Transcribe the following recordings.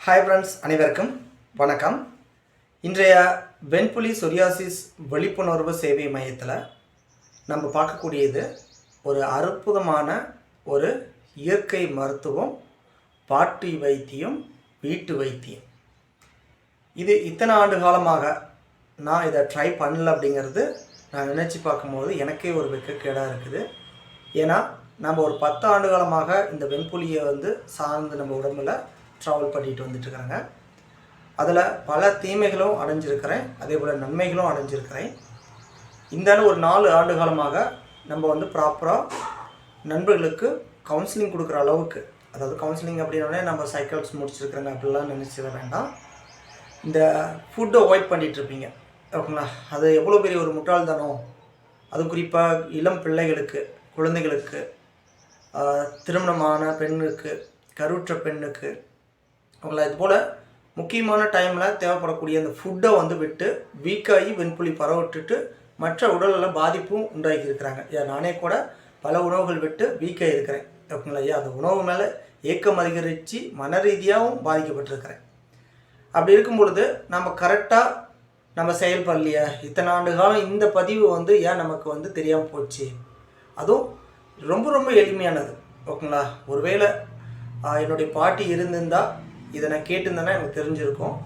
Hi friends அனைவருக்கும் வணக்கம். இன்றைய வெண்புலி சொரியாசிஸ் விழிப்புணர்வு சேவை மையத்தில் நம்ம பார்க்கக்கூடியது ஒரு அற்புதமான ஒரு இயற்கை மருத்துவம் பாட்டி வைத்தியம் வீட்டு வைத்தியம். இது இத்தனை ஆண்டு காலமாக நான் இதை ட்ரை பண்ணல அப்படிங்கிறது நான் நினச்சி பார்க்கும்போது எனக்கே ஒரு வெக்கக்கேடாக இருக்குது. ஏன்னா நம்ம ஒரு பத்து ஆண்டு காலமாக இந்த வெண்புலியை வந்து சார்ந்து நம்ம உடம்புல ட்ராவல் பண்ணிட்டு வந்துட்டுருக்குறேங்க. அதில் பல தீமைகளும் அடைஞ்சிருக்கிறேன். அதே போல் நன்மைகளும் அடைஞ்சிருக்கிறேன். இந்த ஒரு நாலு ஆண்டு காலமாக நம்ம வந்து ப்ராப்பராக நண்பர்களுக்கு கவுன்சிலிங் கொடுக்குற அளவுக்கு அதாவது கவுன்சிலிங் அப்படின்னோடனே நம்ம சைக்கிள்ஸ் முடிச்சிருக்கிறேங்க. அப்படிலாம் நினச்சிட வேண்டாம். இந்த ஃபுட்டை அவாய்ட் பண்ணிகிட்ருப்பீங்க ஓகேங்களா? அது எவ்வளோ பெரிய ஒரு முட்டாள்தனம் அது குறிப்பாக இளம் பிள்ளைகளுக்கு குழந்தைகளுக்கு திருமணமான பெண்ணுக்கு கருவுற்ற பெண்ணுக்கு அவங்கள இது போல் முக்கியமான டைமில் தேவைப்படக்கூடிய அந்த ஃபுட்டை வந்து விட்டு வீக்காகி வெண்புலி பரவிட்டுட்டு மற்ற உடல்நல பாதிப்பும் உண்டாக்கி இருக்கிறாங்க. ஏன் நானே கூட பல உணவுகள் விட்டு வீக்காக இருக்கிறேன். ஓகேங்களா ஐயா அந்த உணவு மேலே ஏக்கம் அதிகரித்து மன ரீதியாகவும் பாதிக்கப்பட்டிருக்கிறேன். அப்படி இருக்கும் பொழுது நம்ம கரெக்டாக நம்ம செயல்படலையா? இத்தனை ஆண்டு காலம் இந்த பதிவு வந்து ஏன் நமக்கு வந்து தெரியாமல் போச்சு? அதுவும் ரொம்ப ரொம்ப எளிமையானது. ஓகேங்களா? ஒருவேளை என்னுடைய பாட்டி இருந்திருந்தால் இதை நான் கேட்டிருந்தேன்னா எனக்கு தெரிஞ்சிருக்கும்.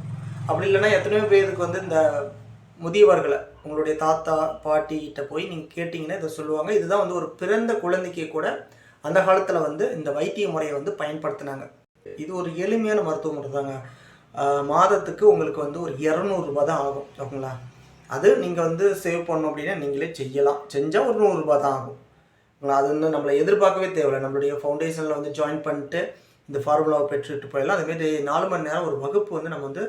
அப்படி இல்லைன்னா எத்தனையோ பேருக்கு வந்து இந்த முதியவர்களை உங்களுடைய தாத்தா பாட்டி கிட்ட போய் நீங்கள் கேட்டிங்கன்னா இதை சொல்லுவாங்க. இதுதான் வந்து ஒரு பிறந்த குழந்தைக்கே கூட அந்த காலத்தில் வந்து இந்த வைத்திய முறையை வந்து பயன்படுத்தினாங்க. இது ஒரு எளிமையான மருத்துவ முறை தாங்க. மாதத்துக்கு உங்களுக்கு வந்து ஒரு இரநூறுபா தான் ஆகும் ஓகேங்களா? அது நீங்கள் வந்து சேவ் பண்ணணும் அப்படின்னா நீங்களே செய்யலாம். செஞ்சால் ஒரு நூறுரூபா தான் ஆகும். அது வந்து நம்மளை எதிர்பார்க்கவே தேவையில்லை. நம்மளுடைய ஃபவுண்டேஷனில் வந்து ஜாயின் பண்ணிட்டு இந்த ஃபார்முலாவை பெற்றுட்டு போயிடலாம். அதேமாரி நாலு மணி நேரம் ஒரு வகுப்பு வந்து நம்ம வந்து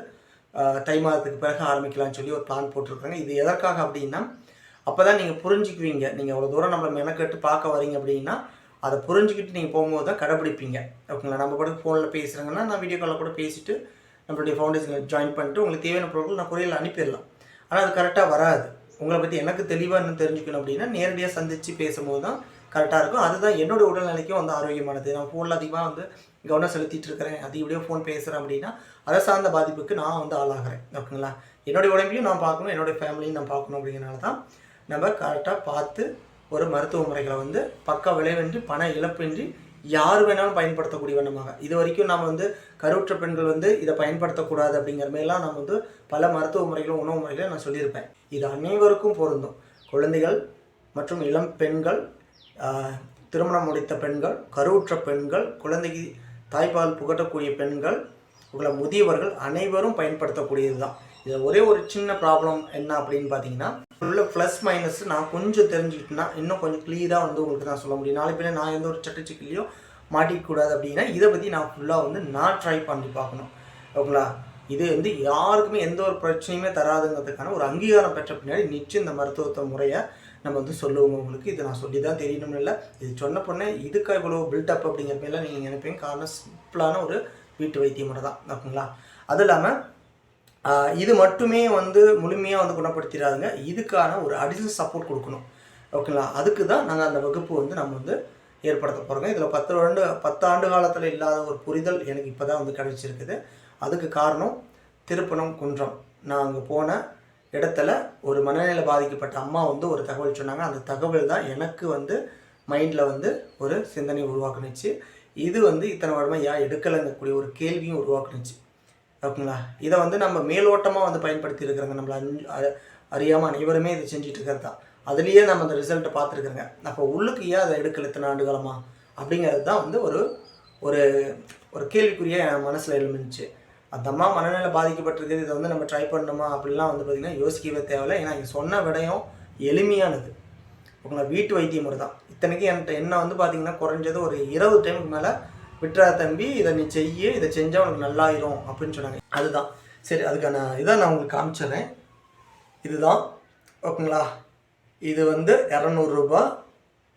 தை மாதத்துக்கு பிறகு ஆரம்பிக்கலாம்னு சொல்லி ஒரு பிளான் போட்டிருக்காங்க. இது எதற்காக அப்படின்னா அப்போ தான் நீங்கள் புரிஞ்சுக்குவீங்க. நீங்கள் அவ்வளோ தூரம் நம்மளை மெனக்கெட்டு பார்க்க வரீங்க அப்படின்னா அதை புரிஞ்சுக்கிட்டு நீங்கள் போகும்போது தான் கடைப்பிடிப்பீங்க. ஓகேங்களா? நம்ம கூட ஃபோனில் பேசுகிறாங்கன்னா நான் வீடியோ காலில் கூட பேசிட்டு நம்மளுடைய ஃபவுண்டேஷனில் ஜாயின் பண்ணிட்டு உங்களுக்கு தேவையான பொருட்கள் நான் குறையில் அனுப்பிடலாம். ஆனால் அது கரெக்டாக வராது. உங்களை பற்றி எனக்கு தெளிவாக இன்னும் தெரிஞ்சுக்கணும் அப்படின்னா நேரடியாக சந்தித்து பேசும்போது தான் கரெக்டாக இருக்கும். அதுதான் என்னோட உடல்நிலைக்கும் வந்து ஆரோக்கியமானது. நான் ஃபோனில் அதிகமாக வந்து கவனம் செலுத்திட்டு இருக்கிறேன். அது அதிகப்படியாக ஃபோன் பேசுகிறேன் அப்படின்னா அதை சார்ந்த பாதிப்புக்கு நான் வந்து ஆளாகிறேன். ஓகேங்களா? என்னுடைய உடம்பையும் நான் பார்க்கணும் என்னுடைய ஃபேமிலியும் நான் பார்க்கணும் அப்படிங்கிறனால தான் நம்ம கரெக்டாக பார்த்து ஒரு மருத்துவ முறைகளை வந்து பக்க விளைவின்றி பண இழப்பின்றி யார் வேணாலும் பயன்படுத்தக்கூடிய வண்ணமாக. இது வரைக்கும் நம்ம வந்து கருவுற்ற பெண்கள் வந்து இதை பயன்படுத்தக்கூடாது அப்படிங்கிற மாதிரிலாம் நம்ம வந்து பல மருத்துவ முறைகளும் உணவு முறைகளும் நான் சொல்லியிருப்பேன். இது அனைவருக்கும் பொருந்தும். குழந்தைகள் மற்றும் இளம் பெண்கள் திருமணம் முடித்த பெண்கள் கருவுற்ற பெண்கள் குழந்தைக்கு தாய்ப்பால் புகட்டக்கூடிய பெண்கள் உங்களை முதியவர்கள் அனைவரும் பயன்படுத்தக்கூடியது தான். இதில் ஒரே ஒரு சின்ன ப்ராப்ளம் என்ன அப்படின்னு பார்த்தீங்கன்னா உள்ள ப்ளஸ் மைனஸ் நான் கொஞ்சம் தெரிஞ்சுக்கிட்டேன்னா இன்னும் கொஞ்சம் கிளியராக வந்து உங்களுக்கு நான் சொல்ல முடியும். நாளை பின்ன நான் எந்த ஒரு சட்டச்சிக்கலையோ மாட்டிக்கூடாது அப்படின்னா இதை பற்றி நான் ஃபுல்லாக வந்து நான் ட்ரை பண்ணி பார்க்கணும். ஓகேங்களா? இது வந்து யாருக்குமே எந்த ஒரு பிரச்சனையுமே தராதுங்கிறதுக்கான ஒரு அங்கீகாரம் பெற்ற பின்னாடி நிச்சயம் இந்த மருத்துவத்தை முறையை நம்ம வந்து சொல்லுவோம் உங்களுக்கு. இது நான் சொல்லி தான் தெரியணும்னு இல்லை. இது சொன்ன பொண்ணே இதுக்கு இவ்வளோ பில்டப் அப்படிங்கிற மாதிரிலாம் நீங்கள் நினைப்பீங்க. காரணம் சிம்பிளான ஒரு வீட்டு வைத்திய முறை தான். ஓகேங்களா? அதுவும் இல்லாமல் இது மட்டுமே வந்து முழுமையாக வந்து குணப்படுத்திடாதுங்க. இதுக்கான ஒரு அடிஷனல் சப்போர்ட் கொடுக்கணும். ஓகேங்களா? அதுக்கு தான் நாங்கள் அந்த வகுப்பு வந்து நம்ம வந்து ஏற்படுத்த போகிறோங்க இதில் பத்து ஆண்டு பத்தாண்டு காலத்தில் இல்லாத ஒரு புரிதல் எனக்கு இப்போ தான் வந்து கிடைச்சிருக்குது. அதுக்கு காரணம் திருப்பணம் குன்றம். நான் அங்கே போன இடத்துல ஒரு மனநிலை பாதிக்கப்பட்ட அம்மா வந்து ஒரு தகவல் சொன்னாங்க. அந்த தகவல் தான் எனக்கு வந்து மைண்டில் வந்து ஒரு சிந்தனை உருவாக்குனுச்சு. இது வந்து இத்தனை வருடமாக ஏன் எடுக்கலைங்கக்கூடிய ஒரு கேள்வியும் உருவாக்குனுச்சு. ஓகேங்களா? இதை வந்து நம்ம மேலோட்டமாக வந்து பயன்படுத்தி இருக்கிறாங்க நம்மள அஞ்சு அறியாமல் அனைவருமே இதை செஞ்சுட்டு இருக்கிறது தான். அதுலேயே நம்ம அந்த ரிசல்ட்டை பார்த்துருக்குறோங்க. அப்போ உள்ளுக்கு ஏன் அதை எடுக்கல இத்தனை ஆண்டு அப்படிங்கிறது தான் வந்து ஒரு ஒரு ஒரு கேள்விக்குரிய என் மனசில் எழுந்துச்சு. அந்த அம்மா மனநிலை பாதிக்கப்பட்டிருக்குது இதை வந்து நம்ம ட்ரை பண்ணணுமா அப்படிலாம் வந்து பார்த்திங்கன்னா யோசிக்கவே தேவையில்லை. ஏன்னா இங்கே சொன்ன விடயம் எளிமையானது. உங்களை வீட்டு வைத்திய முறை தான் இத்தனைக்கு என்கிட்ட என்ன வந்து பார்த்தீங்கன்னா குறைஞ்சது ஒரு இருபது டைமுக்கு மேலே விட்டுறா தம்பி இதை நீ செய்ய இதை செஞ்சால் உனக்கு நல்லாயிரும் அப்படின்னு சொன்னாங்க. அதுதான். சரி அதுக்கான இதை நான் உங்களுக்கு காமிச்சிடுறேன். இதுதான். ஓகேங்களா? இது வந்து இரநூறுபா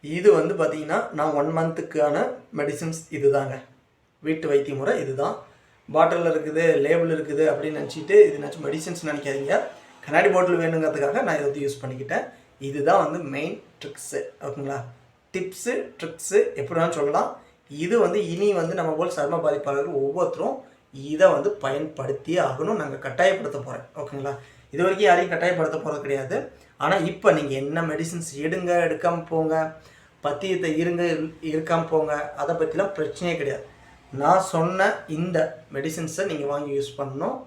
இது வந்து பார்த்திங்கன்னா நான் ஒன் மந்த்துக்கான மெடிசின்ஸ் இதுதாங்க. வீட்டு வைத்திய முறை இதுதான். பாட்டிலில் இருக்குது லேபிள் இருக்குது அப்படின்னு நினச்சிட்டு இது நினச்சி மெடிசன்ஸ் நினைக்காதீங்க. கண்ணாடி பாட்டில் வேணுங்கிறதுக்காக நான் இதை வந்து யூஸ் பண்ணிக்கிட்டேன். இதுதான் வந்து மெயின் ட்ரிக்ஸு ஓகேங்களா? டிப்ஸு ட்ரிக்ஸு எப்படி வேணாலும் சொல்லலாம். இது வந்து இனி வந்து நம்ம போல் சர்ம பாதிப்பாளர்கள் ஒவ்வொருத்தரும் இதை வந்து பயன்படுத்தியே ஆகணும் நாங்கள் கட்டாயப்படுத்த போகிறேன் ஓகேங்களா? இது வரைக்கும் யாரையும் கட்டாயப்படுத்த போகிறது கிடையாது. ஆனால் இப்போ நீங்கள் என்ன மெடிசின்ஸ் எடுங்க எடுக்காமல் போங்க பத்தியத்தை இருங்க இருக்காமல் போங்க அதை பற்றிலாம் பிரச்சனையே கிடையாது. நான் சொன்ன இந்த மெடிசின்ஸை நீங்கள் வாங்கி யூஸ் பண்ணணும்.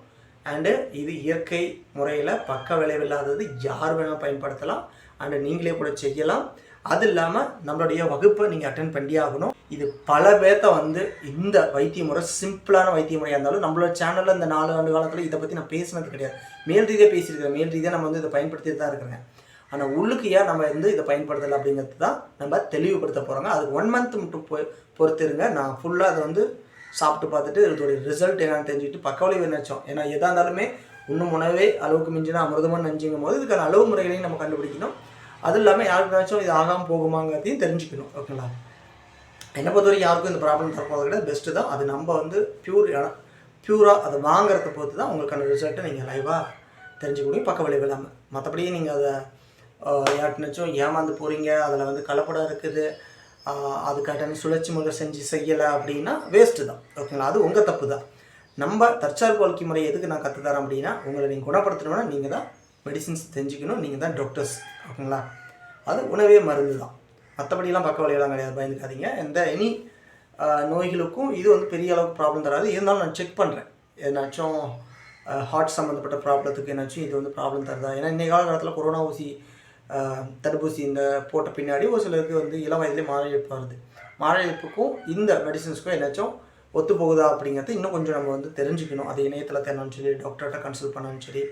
அண்டு இது இயற்கை முறையில் பக்க விளைவில்லாதது யார் வேணால் பயன்படுத்தலாம். அண்டு நீங்களே கூட செய்யலாம். அது இல்லாமல் நம்மளுடைய வகுப்பை நீங்கள் அட்டன் பண்ணியே ஆகணும். இது பல பேர்த்த வந்து இந்த வைத்திய முறை சிம்பிளான வைத்திய முறையாக இருந்தாலும் நம்மளோட சேனலில் இந்த நாலு ஆண்டு காலத்தில் இதை பற்றி நான் பேசினது கிடையாது. மேல் ரீதியாக பேசியிருக்கிறேன் மேல் ரீதியாக நம்ம வந்து இதை பயன்படுத்திட்டு தான் இருக்கிறேன். ஆனால் உள்ளுக்கு ஏன் நம்ம வந்து இதை பயன்படுத்தலை அப்படிங்கிறது தான் நம்ம தெளிவுபடுத்த போகிறோங்க அதுக்கு ஒன் மந்த் மட்டும் பொ பொறுத்திருங்க. நான் ஃபுல்லாக அதை வந்து சாப்பிட்டு பார்த்துட்டு இதோடைய ரிசல்ட் என்னன்னு தெரிஞ்சுக்கிட்டு பக்கவளைவு நினச்சோம். ஏன்னா எதாக இருந்தாலுமே இன்னும் உணவே அளவுக்கு மிஞ்சினா அமிர்தமாக நஞ்சுங்கும் போது இதுக்கான அளவு முறைகளையும் நம்ம கண்டுபிடிக்கணும். அது இல்லாமல் யாருக்குனாச்சும் இது ஆகாமல் போகுமாங்கிறதையும் தெரிஞ்சுக்கணும். ஓகேங்களா என்னை பொறுத்த வரைக்கும் யாருக்கும் இந்த ப்ராப்ளம் தரப்போகிறது கிடையாது. பெஸ்ட்டு தான். அது நம்ம வந்து பியூர் பியூராக அதை வாங்குறத பொறுத்து தான் உங்களுக்கான ரிசல்ட்டை நீங்கள் லைவாக தெரிஞ்சுக்க முடியும் பக்க விளைவு இல்லாமல் மற்றபடி நீங்கள் அதை யாருக்குனாச்சும் ஏமாந்து போகிறீங்க அதில் வந்து கலப்படம் இருக்குது. அதுக்காக சுழற்சி முறை செஞ்சு செய்யலை அப்படின்னா வேஸ்ட்டு தான். ஓகேங்களா? அது உங்கள் தப்பு தான். நம்ம தற்சார்பு வாழ்க்கை முறை எதுக்கு நான் கற்று தரேன் அப்படின்னா உங்களை நீங்கள் குணப்படுத்தணும்னா நீங்கள் தான் மெடிசின்ஸ் தெரிஞ்சுக்கணும் நீங்கள் தான் டாக்டர்ஸ் ஓகேங்களா? அது உணவே மருந்து தான். மற்றபடிலாம் பக்க வழியெல்லாம் கிடையாது. பயந்துக்காதீங்க. எந்த எனி நோய்களுக்கும் இது வந்து பெரிய அளவுக்கு ப்ராப்ளம் தராது. இருந்தாலும் நான் செக் பண்ணுறேன் ஏதாச்சும் ஹார்ட் சம்மந்தப்பட்ட ப்ராப்ளத்துக்கு என்னாச்சும் இது வந்து ப்ராப்ளம் தருதா? ஏன்னா இன்றைய காலகட்டத்தில் கொரோனா ஊசி தடுப்பூசி இந்த போட்ட பின்னாடி ஒரு சிலருக்கு வந்து இளம் வயதிலே மாரடைப்பு வருது. மாரடைப்புக்கும் இந்த மெடிசன்ஸுக்கும் என்னாச்சும் ஒத்து போகுதா அப்படிங்கிறத இன்னும் கொஞ்சம் நம்ம வந்து தெரிஞ்சுக்கணும். அது இணையத்தில் தேடணும் சரி டாக்டர்கிட்ட கன்சல்ட் பண்ணாலும் சரி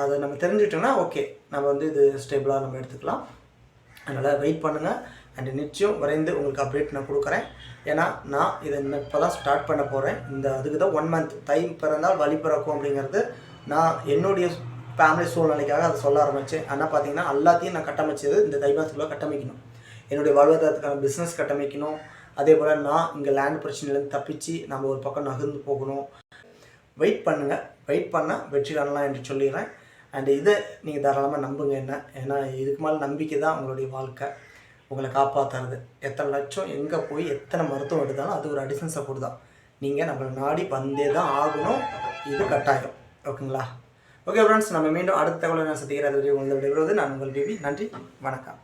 அதை நம்ம தெரிஞ்சுக்கிட்டோம்னா ஓகே நம்ம வந்து இது ஸ்டேபிளாக நம்ம எடுத்துக்கலாம். அதனால் வெயிட் பண்ணுங்கள் அண்ட் நிச்சயம் விரைந்து உங்களுக்கு அப்டேட் நான் கொடுக்குறேன். ஏன்னா நான் இதை இப்போ தான் ஸ்டார்ட் பண்ண போகிறேன் இந்த அதுக்கு தான் ஒன் மந்த் தை பிறந்தால் வழி பிறக்கும் அப்படிங்கிறது நான் என்னுடைய ஃபேமிலி சூழ்நிலைக்காக அதை சொல்ல ஆரம்பித்தேன் ஆனால் பார்த்தீங்கன்னா எல்லாத்தையும் நான் கட்டமைச்சது இந்த தைமாசத்துக்குள்ளே கட்டமைக்கணும். என்னுடைய வாழ்வாதாரத்துக்கான பிஸ்னஸ் கட்டமைக்கணும். அதே போல் நான் இங்கே லேண்ட் பிரச்சனையிலேருந்து தப்பிச்சு நம்ம ஒரு பக்கம் நகர்ந்து போகணும். வெயிட் பண்ணுங்கள் வெயிட் பண்ணால் வெற்றி காணலாம் என்று சொல்லிடுறேன். அண்ட் இதை நீங்கள் தாராளமாக நம்புங்க என்ன. ஏன்னா இதுக்கு மேலே நம்பிக்கை தான் உங்களுடைய வாழ்க்கை. உங்களை காப்பாற்றுறது எத்தனை லட்சம் எங்கே போய் எத்தனை மருத்துவம் எடுத்தாலும் அது ஒரு அடிஷன் சப்போர்ட் தான். நீங்கள் நம்மளை நாடி வந்தே தான் ஆகணும். இது கட்டாயம். ஓகேங்களா? ஓகே ஃப்ரெண்ட்ஸ் நம்ம மீண்டும் அடுத்த தகவலை நான் சந்திக்கிற அது வரை உங்களை விடுவது நான் உங்கள் டிவி. நன்றி வணக்கம்.